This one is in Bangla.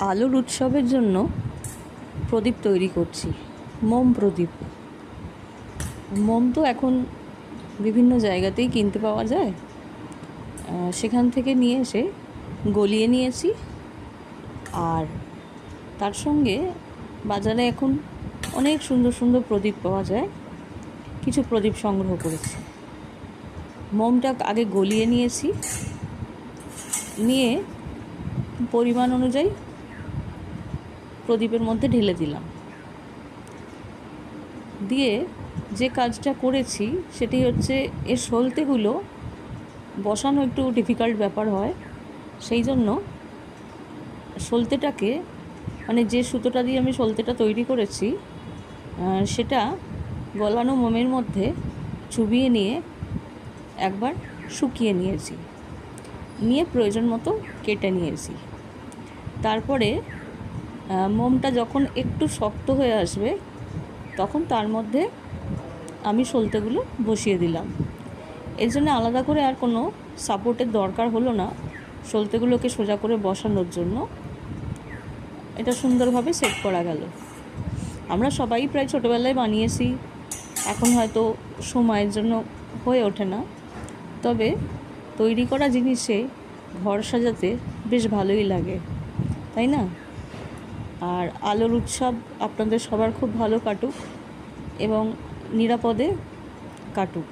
আলোর উৎসবের জন্য প্রদীপ তৈরি করছি, মোম প্রদীপ। মোম তো এখন বিভিন্ন জায়গাতেই কিনতে পাওয়া যায়। সেখান থেকে নিয়ে এসে গলিয়ে নিয়েছি। আর তার সঙ্গে বাজারে এখন অনেক সুন্দর সুন্দর প্রদীপ পাওয়া যায়। কিছু প্রদীপ সংগ্রহ করেছি। মোমটা আগে গলিয়ে নিয়েছি। নিয়ে পরিমাণ অনুযায়ী প্রদীপের মধ্যে ঢেলে দিলাম। দিয়ে যে কাজটা করেছি সেটি হচ্ছে এর সলতেগুলো বসানো একটু ডিফিকাল্ট ব্যাপার হয়। সেই জন্য সলতেটাকে মানে যে সুতোটা দিয়ে আমি সলতেটা তৈরি করেছি সেটা গলানো মোমের মধ্যে চুবিয়ে নিয়ে একবার শুকিয়ে নিয়েছি। নিয়ে প্রয়োজন মতো কেটে নিয়েছি। তারপরে মোমটা যখন একটু শক্ত হয়ে আসবে, তখন তার মধ্যে আমি সলতেগুলো বসিয়ে দিলাম। এর জন্য আলাদা করে আর কোনো সাপোর্টের দরকার হলো না সলতেগুলোকে সোজা করে বসানোর জন্য। এটা সুন্দরভাবে সেট করা গেল। আমরা সবাই প্রায় ছোটোবেলায় বানিয়েছি, এখন হয়তো সময়ের জন্য হয়ে ওঠে না। তবে তৈরি করা জিনিসে ঘর সাজাতে বেশ ভালোই লাগে, তাই না? আর আলোর উৎসব আপনাদের সবার খুব ভালো কাটুক এবং নিরাপদে কাটুক।